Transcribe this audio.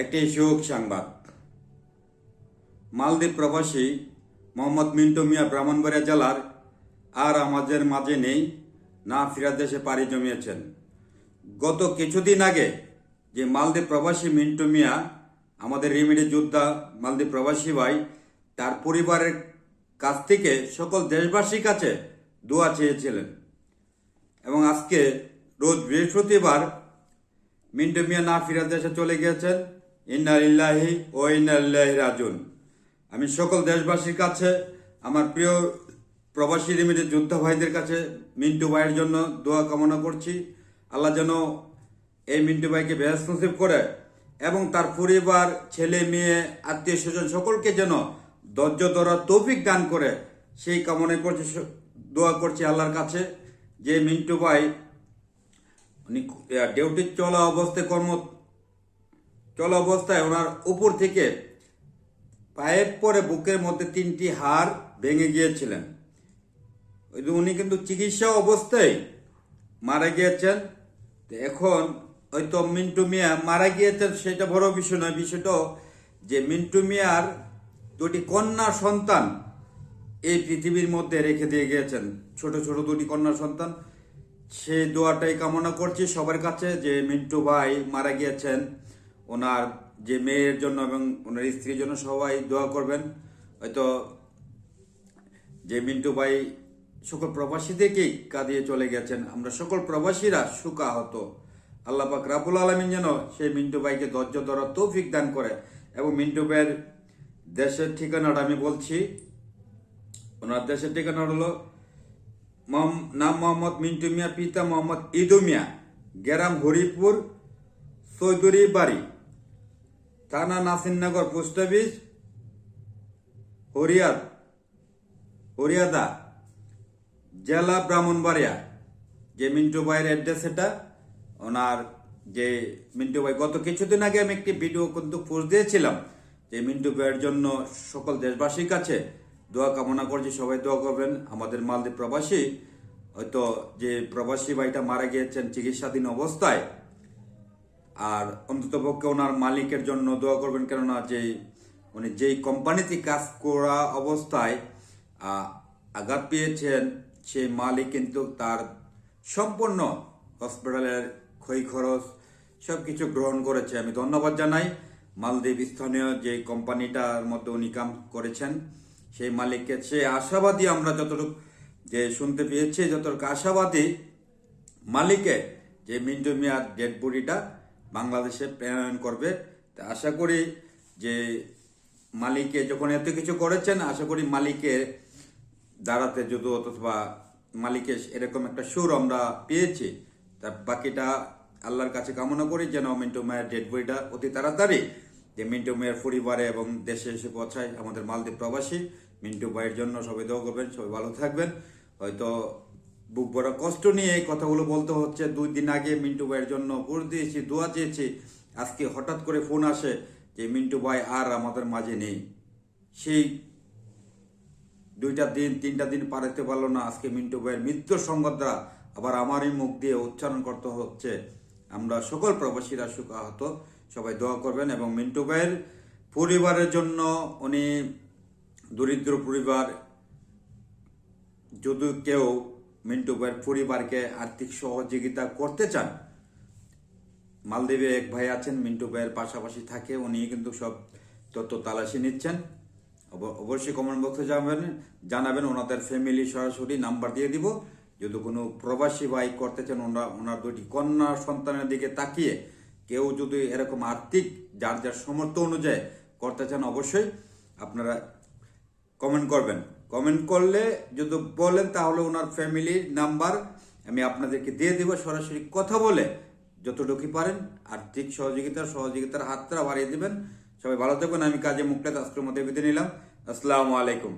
একটি সুখ সংবাদ। মালদ্বীপ প্রবাসী মোহাম্মদ মিন্টু মিয়া ব্রাহ্মণবাড়িয়া জেলার আর আমাদের মাঝে নেই, না ফিরার দেশে পাড়ি জমিয়েছেন। গত কিছুদিন আগে যে মালদ্বীপ প্রবাসী মিন্টু মিয়া, আমাদের রিমিডি যোদ্ধা মালদ্বীপ প্রবাসী ভাই, তার পরিবারের কাছ থেকে সকল দেশবাসীর কাছে দোয়া চেয়েছিলেন। এবং আজকে রোজ বৃহস্পতিবার মিন্টু মিয়া না ফিরার দেশে চলে গিয়েছেন। ইন্না ইল্লাহি ও ইন্না ইল্লাহি রাজুন আমি সকল দেশবাসীর কাছে, আমার প্রিয় প্রবাসী রিমিডি যোদ্ধা ভাইদের কাছে মিন্টু ভাইয়ের জন্য দোয়া কামনা করছি। আল্লাহ যেন এই মিন্টু ভাইকে বেহেস নসিব করে এবং তার পরিবার, ছেলে, মেয়ে, আত্মীয় স্বজন সকলকে যেন ধৈর্য ধরা তৌফিক দান করে সেই কামনা করছি, দোয়া করছি আল্লাহর কাছে যে মিন্টু ভাই ডিউটি চলা অবস্থায় কর্ম চলা অবস্থায় ওনার উপর থেকে পায়ের পরে বুকের মধ্যে তিনটি হাড় ভেঙে গিয়েছিলেন। ওই উনি কিন্তু চিকিৎসা অবস্থায় মারা গিয়েছেন। তো এখন হয়তো মিন্টু মিয়া মারা গিয়েছেন সেটা বড় বিষয় নয়, বিষয়টা যে মিন্টু মিয়ার দুটি কন্যা সন্তান এই পৃথিবীর মধ্যে রেখে দিয়ে গিয়েছেন। ছোট ছোট দুটি কন্যা সন্তান। সেই দোয়াটাই কামনা করছি সবার কাছে যে মিন্টু ভাই মারা গিয়েছেন। ওনার যে মেয়ের জন্য এবং ওনার স্ত্রীর জন্য সবাই দোয়া করবেন। হয়তো যে মিন্টু ভাই সকল প্রবাসীদেরকেই কাঁদিয়ে চলে গেছেন। আমরা সকল প্রবাসীরা সুখাহত আল্লাহ পাক রাবুল আলমিন যেন সেই মিন্টু ভাইকে ধৈর্য ধরার তৌফিক দান করে এবং মিন্টু ভাইয়ের দেশের ঠিকানাটা আমি বলছি। ওনার দেশের ঠিকানা হলো নাম মোহাম্মদ মিন্টু মিয়া, পিতা মোহাম্মদ ইদু মিয়া, গ্রাম হরিপুর, চৌধুরী বাড়ি। থানা নাসিরনগর পোস্ট অফিস, হরিয়াদ, হরিয়াদা, জেলা ব্রাহ্মণবাড়িয়া। যে মিন্টু ভাইয়ের অ্যাড্রেস এটা, ওনার যে মিন্টু ভাই, গত কিছুদিন আগে আমি একটি ভিডিও কিন্তু পোস্ট দিয়েছিলাম যে মিন্টু ভাইয়ের জন্য সকল দেশবাসীর কাছে দোয়া কামনা করছি, সবাই দোয়া করবেন। আমাদের মালদ্বীপ প্রবাসী, হয়তো যে প্রবাসী ভাইটা মারা গিয়েছেন চিকিৎসাধীন অবস্থায় আর অন্ততপক্ষে ওনার মালিকের জন্য দোয়া করবেন, কেননা যে উনি যেই কোম্পানিতে কাজ করা অবস্থায় আঘাত পেয়েছেন, সেই মালিক কিন্তু তার সম্পূর্ণ হসপিটালের ক্ষয় খরচ সব কিছু গ্রহণ করেছে। আমি ধন্যবাদ জানাই মালদ্বীপ স্থানীয় যে কোম্পানিটার মধ্যে উনি কাম করেছেন, সেই মালিককে। সে আশাবাদী আমরা যতটুকু যে শুনতে পেয়েছি, যতটুকু আশাবাদী মালিকে যে মিন্টু মিয়ার ডেড বডিটা বাংলাদেশে প্রেরণ করবে। তা আশা করি যে মালিকে যখন এত কিছু করেছেন, আশা করি মালিকের দাঁড়াতে যদি অথবা মালিকের এরকম একটা সুর আমরা পেয়েছি। তা বাকিটা আল্লাহর কাছে কামনা করি যেন মিন্টু মায়ের ডেড বডিটা অতি তাড়াতাড়ি যে মিন্টু মায়ের পরিবারে এবং দেশে এসে পৌঁছায় আমাদের মালদ্বীপ প্রবাসী। মিন্টু ভাইয়ের জন্য সবাই দোয়া করবেন, সবাই ভালো থাকবেন। হয়তো বুক ভরা কষ্ট নিয়ে এই কথাগুলো বলতে হচ্ছে। দুই দিন আগে মিন্টু ভাইয়ের জন্য ভোট দিয়েছি, দোয়া চেয়েছি। আজকে হঠাৎ করে ফোন আসে যে, মিন্টু ভাই, আর আমাদের মাঝে নেই। সেই দুইটা দিন, তিনটা দিন পারাতে পারল না। আজকে মিন্টু ভাইয়ের মৃত্যুর সংবাদটা আবার আমারই মুখ দিয়ে উচ্চারণ করতে হচ্ছে। আমরা সকল প্রবাসীরা সুখাহত সবাই দোয়া করবেন এবং মিন্টু ভাইয়ের পরিবারের জন্য, উনি দরিদ্র পরিবার যদি কেউ মিন্টু ভাইয়ের পরিবারকে আর্থিক সহযোগিতা করতে চান। মালদ্বীপে এক ভাই আছেন মিন্টু ভাইয়ের পাশাপাশি থাকে, উনি কিন্তু সব তথ্য তালাশি নিচ্ছেন। অব- অবশ্যই কমেন্ট বক্সে জানাবেন জানাবেন, ওনাদের ফ্যামিলি সরাসরি নাম্বার দিয়ে দিব। যদি কোনো প্রবাসী ভাই করতে চান ওনারা ওনার দুটি কন্যা সন্তানের দিকে তাকিয়ে, কেউ যদি এরকম আর্থিক, যার যার সমর্থ অনুযায়ী করতে চান, অবশ্যই আপনারা কমেন্ট করবেন। কমেন্ট করলে যদি বলেন তাহলে ওনার ফ্যামিলির নাম্বার আমি আপনাদেরকে দিয়ে দেবো, সরাসরি কথা বলে যতটুকু পারেন আর্থিক সহযোগিতা, সহযোগিতার হাতটা বাড়িয়ে দেবেন। সবাই ভালো থাকবেন, আমি কাজে মুখটা আজকের মধ্যে বিদায় নিলাম। আসসালামু আলাইকুম।